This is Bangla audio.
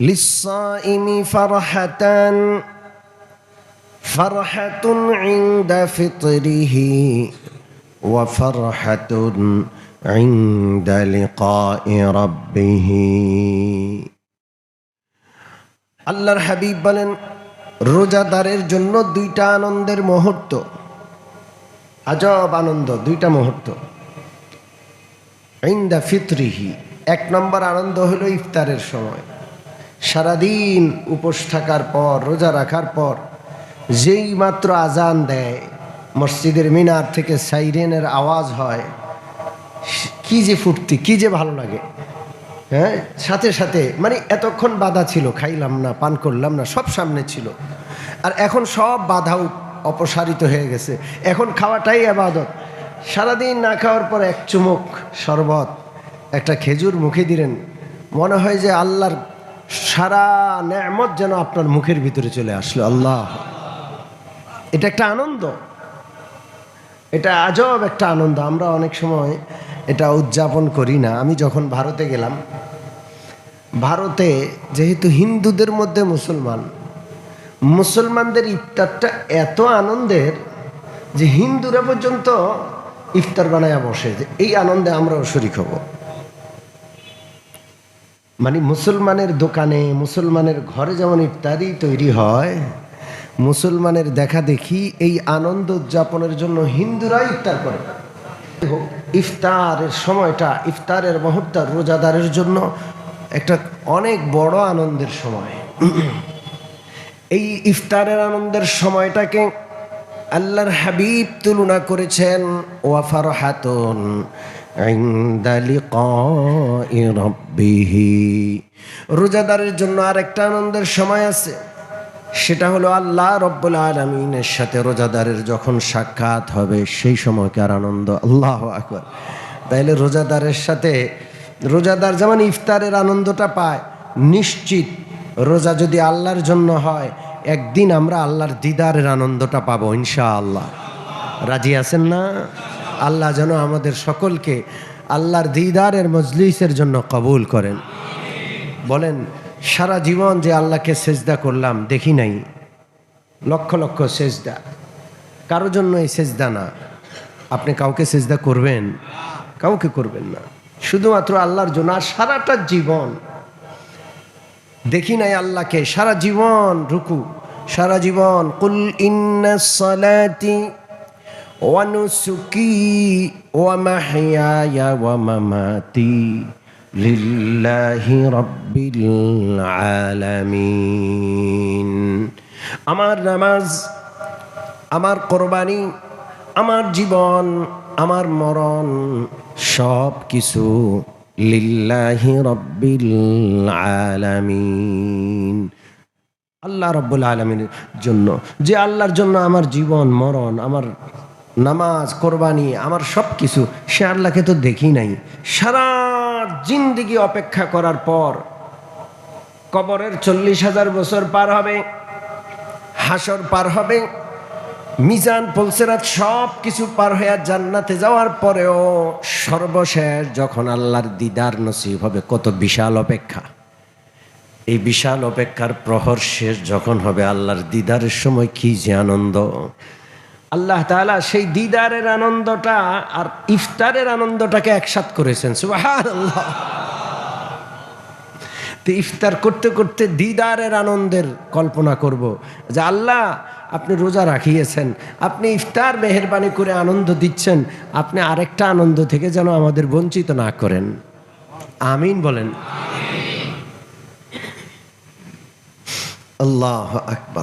للصائم فرحتان فرحة عند فطره وفرحة عند لقاء ربه আল্লাহর হাবিব বলেন রোজাদারের জন্য দুইটা আনন্দের মুহূর্ত আজব আনন্দ দুইটা মুহূর্ত ইন্দা ফিতরিহি এক নম্বর আনন্দ হলো ইফতারের সময় সারাদিন উপোস থাকার পর, রোজা রাখার পর, যেই মাত্র আজান দেয়, মসজিদের মিনার থেকে সাইরেনের আওয়াজ হয়, কি যে ফুর্তি, কি যে ভালো লাগে। হ্যাঁ? সাথে সাথে মানে এতক্ষণ বাধা ছিল, খাইলাম না, পান করলাম না, সব সামনে ছিল। আর এখন সব বাধাও অপসারিত হয়ে গেছে। এখন খাওয়াটাই আবাদত। সারাদিন না খাওয়ার পর এক চুমুক শরবত, একটা খেজুর মুখে দিলেন। মনে হয় যে আল্লাহর সারা নেমত যেন আপনার মুখের ভিতরে চলে আসলো, আল্লাহ। এটা একটা আনন্দ। এটা আজব একটা আনন্দ। আমরা অনেক সময় এটা উদযাপন করি না। আমি যখন ভারতে গেলাম, ভারতে যেহেতু হিন্দুদের মধ্যে মুসলমান, মুসলমানদের ইফতারটা এত আনন্দের যে হিন্দুরা পর্যন্ত ইফতার বানায় বসে। এই আনন্দে আমরাও শরিক হব। মানে মুসলমানের দোকানে, মুসলমানের ঘরে যেমন ইফতারি তৈরি হয়, মুসলমানের দেখা দেখি এই আনন্দ উদযাপনের জন্য হিন্দুরা ইফতার করে। ইফতারের সময়টা, ইফতারের মুহূর্ত রোজাদারের জন্য একটা অনেক বড় আনন্দের সময়। এই ইফতারের আনন্দের সময়টাকে আল্লাহর হাবিব তুলনা করেছেন ওয়াফার হাতুন রোজাদারের জন্য আরেকটা আনন্দের সময় আছে, সেটা হলো আল্লাহ রব্বুল আলমিনের সাথে রোজাদারের যখন সাক্ষাৎ হবে, সেই সময়কার আনন্দ? আল্লাহ আকবর। তাইলে রোজাদারের সাথে, রোজাদার যেমন ইফতারের আনন্দটা পায়, নিশ্চিত রোজা যদি আল্লাহর জন্য হয় একদিন আমরা আল্লাহর দিদারের আনন্দটা পাবো ইনশা আল্লাহ রাজি আছেন না? আল্লাহ যেন আমাদের সকলকে আল্লাহর দিদারের মজলিসের জন্য কবুল করেন। বলেন, সারা জীবন যে আল্লাহকে সেজদা করলাম, দেখি নাই। লক্ষ লক্ষ সেজদা। কারও জন্য এই সেজদা না। আপনি কাউকে সেজদা করবেন? কাউকে করবেন না। শুধুমাত্র আল্লাহর জন্য আর সারাটা জীবন দেখি নাই আল্লাহকে, সারা জীবন রুকু, সারা জীবন, কুল ইন্না সালাতি ওয়া নুসুকি ওয়া মাহইয়ায়া ওয়া মামাতি লিল্লাহি রাব্বিল আলামিন। আমার নামাজ, আমার কোরবানি, আমার জীবন, আমার মরণ সব কিছু লিল্লাহি রব্বিল আলামিন। আল্লাহ রব্বুল আলমিনের জন্য, যে আল্লাহর জন্য আমার জীবন, মরণ, আমার নামাজ, কোরবানি, আমার সব কিছু সে আল্লাহকে তো দেখি নাই। সারা জিন্দিগি অপেক্ষা করার পর কবরের চল্লিশ হাজার বছর পার হবে হাসর পার হবে মিজান পলসেরাত সব কিছু পার হয়ে জান্নাতে যাওয়ার পরেও সর্বশেষ যখন আল্লাহর দিদার নসিব হবে, কত বিশাল অপেক্ষা। এই বিশাল অপেক্ষার প্রহর শেষ যখন হবে, আল্লাহর দিদারের সময় কি যে আনন্দ। আল্লাহ তাআলা সেই দিদারের আনন্দটা আর ইফতারের আনন্দটাকে একসাথ করেছেন ইফতার করতে করতে দিদারের আনন্দের কল্পনা করব যে আল্লাহ আপনি রোজা রাখিয়েছেন, আপনি ইফতার মেহরবানি করে আনন্দ দিচ্ছেন, আপনি আরেকটা আনন্দ থেকে যেন আমাদের বঞ্চিত না করেন। আমিন বলেন। আল্লাহ আকবার।